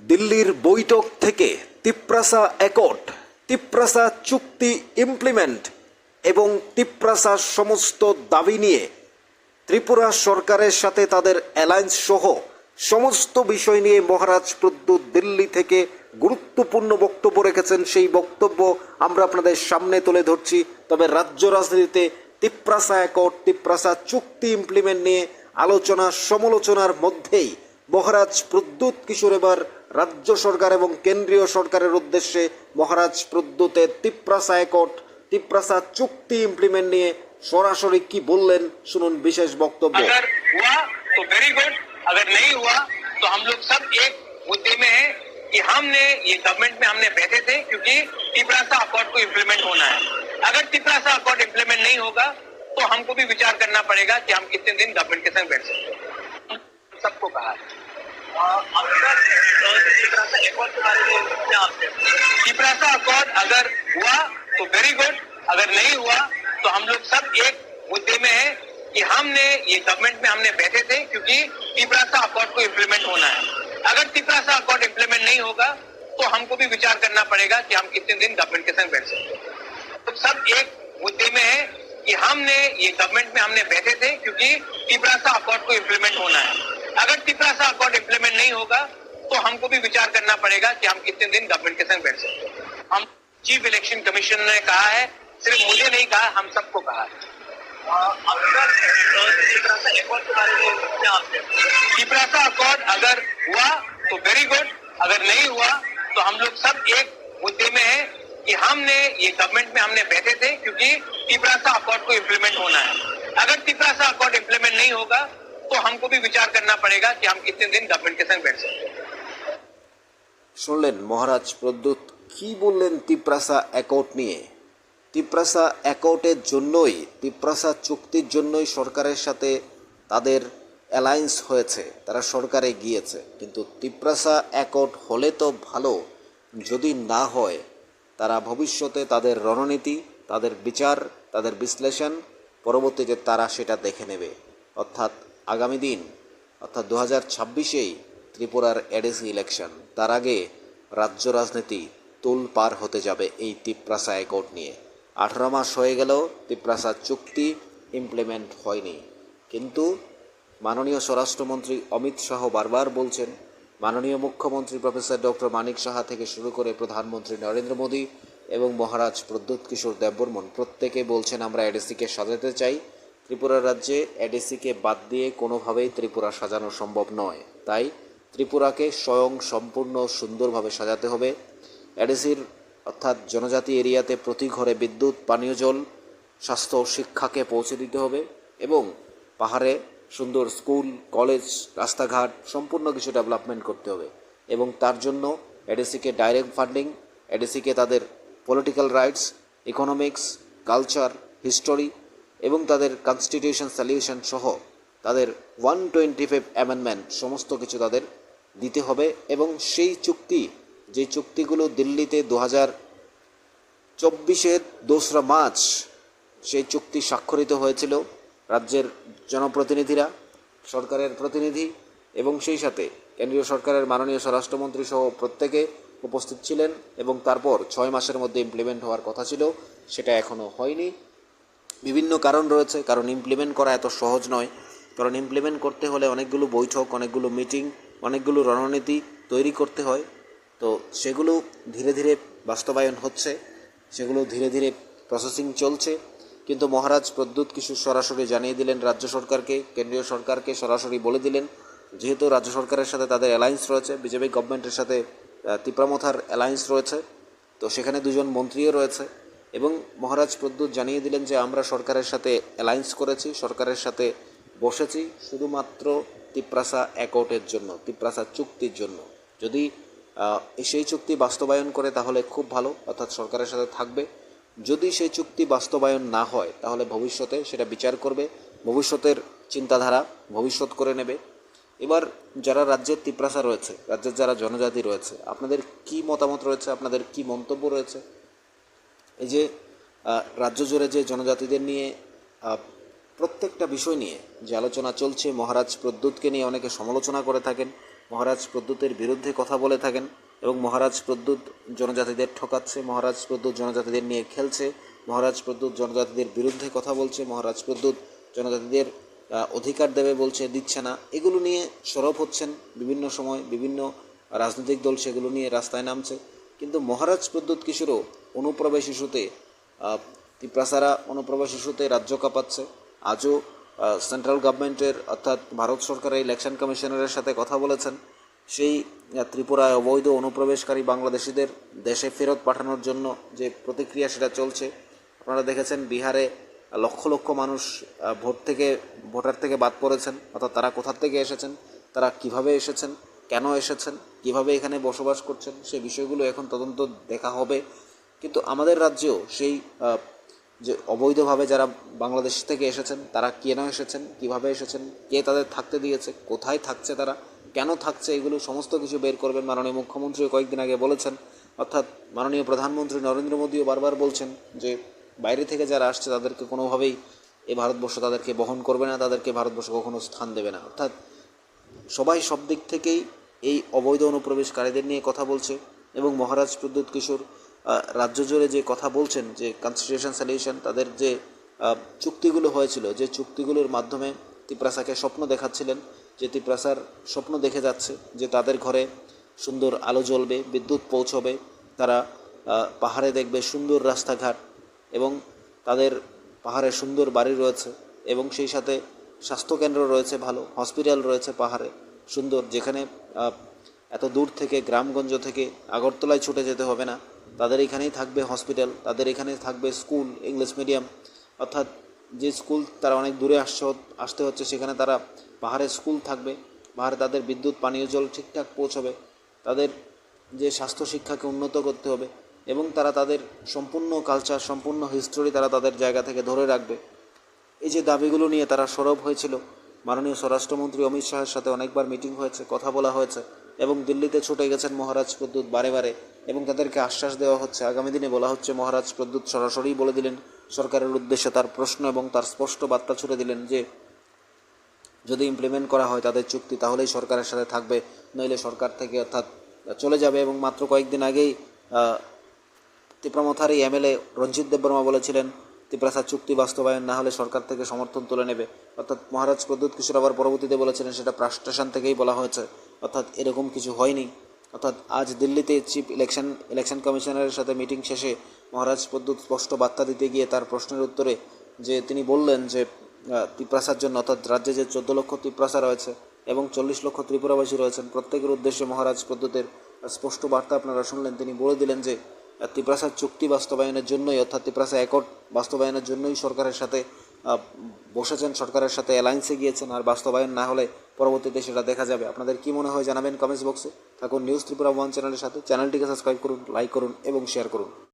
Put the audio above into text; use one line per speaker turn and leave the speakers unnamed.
দিল্লির বৈঠক থেকে তিপ্রাসা অ্যাকর্ড তিপ্রাসা চুক্তি ইমপ্লিমেন্ট এবং তিপ্রাসার সমস্ত দাবি নিয়ে ত্রিপুরা সরকারের সাথে তাদের অ্যালায়েন্স সহ সমস্ত বিষয় নিয়ে মহারাজ প্রদ্যুৎ দিল্লি থেকে গুরুত্বপূর্ণ বক্তব্য রেখেছেন। সেই বক্তব্য আমরা আপনাদের সামনে তুলে ধরছি। তবে রাজ্য রাজনীতিতে তিপ্রাসা অ্যাকর্ড তিপ্রাসা চুক্তি ইমপ্লিমেন্ট নিয়ে আলোচনা সমালোচনার মধ্যেই মহারাজ প্রদ্যুৎ কিশোর এবার রাজ্য সরকার এবং কেন্দ্রীয় সরকারের উদ্দেশ্যে মহারাজ প্রদ্যুতের তিপ্রাসা অ্যাকর্ড তিপ্রাসা চুক্তি ইমপ্লিমেন্ট নিয়ে সরাসরি কি বললেন শুনুন বিশেষ বক্তব্য
अगर हुआ तो वेरी गुड अगर नहीं हुआ तो हम लोग सब एक मुद्दे में हैं कि हमने ये गवर्नमेंट में हमने बैठे थे क्योंकि तिपरासा अकॉर्ड को इम्प्लीमेंट होना है अगर तिपरासा अकॉर्ड इम्प्लीमेंट नहीं होगा तो हमको भी विचार करना पड़ेगा कि हम कितने दिन गवर्नमेंट के संग बैठ सकते हैं हम सबको कहा है अकॉर्ड अगर हुआ तो वेरी गुड अगर नहीं हुआ तो हम लोग सब एक मुद्दे में है कि हमने, ये गवर्नमेंट में हमने बैठे थे क्योंकि तिपरासा अकॉर्ड को इम्प्लीमेंट होना है। अगर तिपरासा अकॉर्ड इम्प्लीमेंट नहीं होगा तो हमको भी विचार करना पड़ेगा कि हम कितने दिन गवर्नमेंट के संग बैठ सकते तो सब एक मुद्दे में है कि हमने, ये गवर्नमेंट में हमने बैठे थे क्योंकि तिपरासा अकॉर्ड को इम्प्लीमेंट होना है। अगर तिपरासा अकॉर्ड इम्प्लीमेंट नहीं होगा तो हमको भी विचार करना पड़ेगा कि हम कितने दिन गवर्नमेंट के संग बैठ सकते हैं। हम चीफ इलेक्शन कमीशन ने कहा है, सिर्फ़ मुझे नहीं कहा, हम सबको कहा है। तिपरासा अकॉर्ड अगर हुआ तो वेरी गुड अगर नहीं हुआ तो हम लोग सब एक मुद्दे में है कि हमने, ये गवर्नमेंट में हमने बैठे थे, क्योंकि तिपरासा अकॉर्ड को इम्प्लीमेंट होना है। अगर तिपरासा अकॉर्ड इम्प्लीमेंट नहीं होगा तो हमको भी विचार करना पड़ेगा कि हम कितने दिन गवर्नमेंट के संग बैठ सकते हैं
শুনলেন মহারাজ প্রদ্যুৎ কি বললেন তিপ্রাসা অ্যাকর্ড নিয়ে তিপ্রাসা অ্যাকর্ডের জন্যই তিপ্রাসা চুক্তির জন্যই সরকারের সাথে তাদের অ্যালায়েন্স হয়েছে তারা সরকারে গিয়েছে কিন্তু তিপ্রাসা অ্যাকর্ড হলে তো ভালো যদি না হয় তারা ভবিষ্যতে তাদের রণনীতি তাদের বিচার তাদের বিশ্লেষণ পরবর্তীতে তারা সেটা দেখে নেবে অর্থাৎ আগামী দিন, অর্থাৎ দু হাজার ছাব্বিশেই ত্রিপুরার এডিসি ইলেকশন, তার আগে রাজ্য রাজনীতি তুল পার হতে যাবে এই তিপ্রাসা অ্যাকর্ড নিয়ে। আঠারো মাস হয়ে গেলেও তিপ্রাসা চুক্তি ইমপ্লিমেন্ট হয়নি। কিন্তু মাননীয় স্বরাষ্ট্রমন্ত্রী অমিত শাহ বারবার বলছেন, মাননীয় মুখ্যমন্ত্রী প্রফেসর ডক্টর মানিক সাহা থেকে শুরু করে প্রধানমন্ত্রী নরেন্দ্র মোদী এবং মহারাজ প্রদ্যুৎ কিশোর দেববর্মন প্রত্যেকে বলছেন, আমরা এডিসিকে সাজাতে চাই। ত্রিপুরা রাজ্যে এডিসিকে বাদ দিয়ে কোনোভাবেই ত্রিপুরা সাজানো সম্ভব নয়। তাই ত্রিপুরাকে স্বয়ং সম্পূর্ণ সুন্দরভাবে সাজাতে হবে। এডিসির অর্থাৎ জনজাতি এরিয়াতে প্রতি ঘরে বিদ্যুৎ, পানীয় জল, স্বাস্থ্য শিক্ষাকে পৌঁছে দিতে হবে এবং পাহাড়ে সুন্দর স্কুল, কলেজ, রাস্তাঘাট সম্পূর্ণ কিছু ডেভেলপমেন্ট করতে হবে এবং তার জন্য এডিসিকে ডাইরেক্ট ফান্ডিং, এডিসিকে তাদের political rights, economics, culture, history এবং তাদের কনস্টিটিউশন সলিউশন সহ তাদের ওয়ান টোয়েন্টি ফাইভ অ্যামেন্ডমেন্ট সমস্ত কিছু তাদের দিতে হবে এবং সেই চুক্তি, যে চুক্তিগুলো দিল্লিতে দু হাজার চব্বিশের দোসরা মার্চ সেই চুক্তি স্বাক্ষরিত হয়েছিল রাজ্যের জনপ্রতিনিধিরা, সরকারের প্রতিনিধি এবং সেই সাথে কেন্দ্রীয় সরকারের মাননীয় স্বরাষ্ট্রমন্ত্রী সহ প্রত্যেকে উপস্থিত ছিলেন এবং তারপর ছয় মাসের মধ্যে ইমপ্লিমেন্ট হওয়ার কথা ছিল, সেটা এখনও হয়নি। বিভিন্ন কারণ রয়েছে, কারণ ইমপ্লিমেন্ট করা এত সহজ নয়। কারণ ইমপ্লিমেন্ট করতে হলে অনেকগুলো বৈঠক, অনেকগুলো মিটিং অনেকগুলো রণনীতি তৈরি করতে হয়। তো সেগুলো ধীরে ধীরে বাস্তবায়ন হচ্ছে, সেগুলো ধীরে ধীরে প্রসেসিং চলছে। কিন্তু মহারাজ প্রদ্যুৎ কিশোর সরাসরি জানিয়ে দিলেন রাজ্য সরকারকে, কেন্দ্রীয় সরকারকে সরাসরি বলে দিলেন। যেহেতু রাজ্য সরকারের সাথে তাদের অ্যালায়েন্স রয়েছে বিজেপি গভর্নমেন্টের সাথে তিপ্রামথার অ্যালায়েন্স রয়েছে। তো সেখানে দুজন মন্ত্রীও রয়েছে। এবং মহারাজ প্রদ্যুৎ জানিয়ে দিলেন যে আমরা সরকারের সাথে অ্যালায়েন্স করেছি, সরকারের সাথে বসেছি, শুধুমাত্র তিপ্রাসা অ্যাকর্ডের জন্য, তিপ্রাসা চুক্তির জন্য। যদি সেই চুক্তি বাস্তবায়ন করে তাহলে খুব ভালো, অর্থাৎ সরকারের সাথে থাকবে। যদি সেই চুক্তি বাস্তবায়ন না হয়, তাহলে ভবিষ্যতে সেটা বিচার করবে, ভবিষ্যতের চিন্তাধারা ভবিষ্যৎ করে নেবে। এবার যারা রাজ্যের তিপ্রাসা রয়েছে, রাজ্যের যারা জনজাতি রয়েছে, আপনাদের কি মতামত রয়েছে? আপনাদের কি মন্তব্য রয়েছে? এই যে রাজ্য জুড়ে যে জনজাতিদের নিয়ে প্রত্যেকটা বিষয় নিয়ে যে আলোচনা চলছে, মহারাজ প্রদ্যুৎকে নিয়ে অনেকে সমালোচনা করে থাকেন, মহারাজ প্রদ্যুতের বিরুদ্ধে কথা বলে থাকেন এবং মহারাজ প্রদ্যুৎ জনজাতিদের ঠকাচ্ছে, মহারাজ প্রদ্যুৎ জনজাতিদের নিয়ে খেলছে, মহারাজ প্রদ্যুৎ জনজাতিদের বিরুদ্ধে কথা বলছে, মহারাজ প্রদ্যুৎ জনজাতিদের অধিকার দেবে বলছে, দিচ্ছে না, এগুলো নিয়ে সরব হচ্ছেন বিভিন্ন সময়, বিভিন্ন রাজনৈতিক দল সেগুলো নিয়ে রাস্তায় নামছে। কিন্তু মহারাজ প্রদ্যুৎ কিশোরও অনুপ্রবেশ ইস্যুতে তিপ্রাসারা অনুপ্রবেশ ইস্যুতে রাজ্য কাঁপাচ্ছে। আজও সেন্ট্রাল গভর্নমেন্টের অর্থাৎ ভারত সরকারের ইলেকশন কমিশনারের সাথে কথা বলেছেন। সেই ত্রিপুরায় অবৈধ অনুপ্রবেশকারী বাংলাদেশিদের দেশে ফেরত পাঠানোর জন্য যে প্রতিক্রিয়া সেটা চলছে, আপনারা দেখেছেন বিহারে লক্ষ লক্ষ মানুষ ভোট থেকে, ভোটার থেকে বাদ পড়েছেন, অর্থাৎ তারা কোথার থেকে এসেছেন, তারা কীভাবে এসেছেন, কেন এসেছেন, কীভাবে এখানে বসবাস করছেন, সে বিষয়গুলো এখন তদন্ত দেখা হবে। কিন্তু আমাদের রাজ্যেও সেই যে অবৈধভাবে যারা বাংলাদেশ থেকে এসেছেন, তারা কেন এসেছেন, কীভাবে এসেছেন, কে তাদের থাকতে দিয়েছে, কোথায় থাকছে তারা, কেন থাকছে, এগুলো সমস্ত কিছু বের করবেন মাননীয় মুখ্যমন্ত্রীও কয়েকদিন আগে বলেছেন। অর্থাৎ মাননীয় প্রধানমন্ত্রী নরেন্দ্র মোদীও বারবার বলছেন যে, বাইরে থেকে যারা আসছে তাদেরকে কোনোভাবেই এই ভারতবর্ষ তাদেরকে বহন করবে না, তাদেরকে ভারতবর্ষ কখনো স্থান দেবে না। অর্থাৎ সবাই সব দিক থেকেই এই অবৈধ অনুপ্রবেশকারীদের নিয়ে কথা বলছে এবং মহারাজ প্রদ্যুৎ কিশোর রাজ্য জুড়ে যে কথা বলছেন, যে কনস্টিটিউশন সলিউশন তাদের যে চুক্তিগুলো হয়েছিল, যে চুক্তিগুলোর মাধ্যমে তিপ্রাসাকে স্বপ্ন দেখাচ্ছিলেন, যে তিপ্রাসার স্বপ্ন দেখে যাচ্ছে, যে তাদের ঘরে সুন্দর আলো জ্বলবে, বিদ্যুৎ পৌঁছবে, তারা পাহাড়ে দেখবে সুন্দর রাস্তাঘাট এবং তাদের পাহাড়ে সুন্দর বাড়ি রয়েছে এবং সেই সাথে স্বাস্থ্যকেন্দ্র রয়েছে ভালো, হসপিটাল রয়েছে পাহাড়ে সুন্দর, যেখানে এত দূর থেকে, গ্রামগঞ্জ থেকে আগরতলায় ছুটে যেতে হবে না। তাদের এখানেই থাকবে হসপিটাল তাদের এখানে থাকবে স্কুল ইংলিশ মিডিয়াম অর্থাৎ যে স্কুল তারা অনেক দূরে আসছে, আসতে হচ্ছে, সেখানে তারা পাহাড়ে স্কুল থাকবে, পাহাড়ে তাদের বিদ্যুৎ, পানীয় জল ঠিকঠাক পৌঁছবে, তাদের যে স্বাস্থ্য শিক্ষাকে উন্নত করতে হবে এবং তারা তাদের সম্পূর্ণ কালচার সম্পূর্ণ হিস্টোরি তারা তাদের জায়গা থেকে ধরে রাখবে। এই যে দাবিগুলো নিয়ে তারা সরব হয়েছিল, মাননীয় স্বরাষ্ট্রমন্ত্রী অমিত শাহের সাথে অনেকবার মিটিং হয়েছে, কথা বলা হয়েছে এবং দিল্লিতে ছুটে গেছেন মহারাজ প্রদ্যুৎ বারে বারে। এবং তাদেরকে আশ্বাস দেওয়া হচ্ছে। আগামী দিনে বলা হচ্ছে, মহারাজ প্রদ্যুৎ সরাসরি বলে দিলেন। সরকারের উদ্দেশ্যে তার প্রশ্ন এবং তার স্পষ্ট বার্তা ছুড়ে দিলেন যে, যদি ইমপ্লিমেন্ট করা হয় তাদের চুক্তি, তাহলেই সরকারের সাথে থাকবে। নইলে সরকার থেকে অর্থাৎ চলে যাবে এবং মাত্র কয়েকদিন আগেই তিপ্রামথার এই এমএলএ রঞ্জিত দেববর্মা বলেছিলেন তিপ্রাসার চুক্তি বাস্তবায়ন না হলে সরকার থেকে সমর্থন তুলে নেবে। অর্থাৎ মহারাজ প্রদ্যুৎ কিশোর আবার পরবর্তীতে বলেছিলেন, সেটা প্রাস্টেশন থেকেই বলা হয়েছে। অর্থাৎ এরকম কিছু হয়নি। অর্থাৎ আজ দিল্লিতে চিফ ইলেকশন ইলেকশন কমিশনারের সাথে মিটিং শেষে মহারাজ প্রদ্যুৎ স্পষ্ট বার্তা দিতে গিয়ে তার প্রশ্নের উত্তরে যে তিনি বললেন যে তিপ্রাসার জন্য, অর্থাৎ রাজ্যে যে চোদ্দ লক্ষ তিপ্রাসা রয়েছে এবং চল্লিশ লক্ষ ত্রিপুরাবাসী রয়েছেন, প্রত্যেকের উদ্দেশ্যে মহারাজ প্রদ্যুতের স্পষ্ট বার্তা আপনারা শুনলেন। তিনি বলে দিলেন যে, তিপ্রাসার চুক্তি বাস্তবায়নের জন্যই, অর্থাৎ তিপ্রাসা অ্যাকর্ড বাস্তবায়নের জন্যই সরকারের সাথে বসেছেন, সরকারের সাথে অ্যালায়েন্সে গিয়েছেন। আর বাস্তবায়ন না হলে পরবর্তীতে সেটা দেখা যাবে। আপনাদের কি মনে হয় জানাবেন কমেন্টস বক্সে। থাকুন নিউজ ত্রিপুরা ওয়ান চ্যানেলের সাথে। চ্যানেলটিকে সাবস্ক্রাইব করুন, লাইক করুন এবং শেয়ার করুন।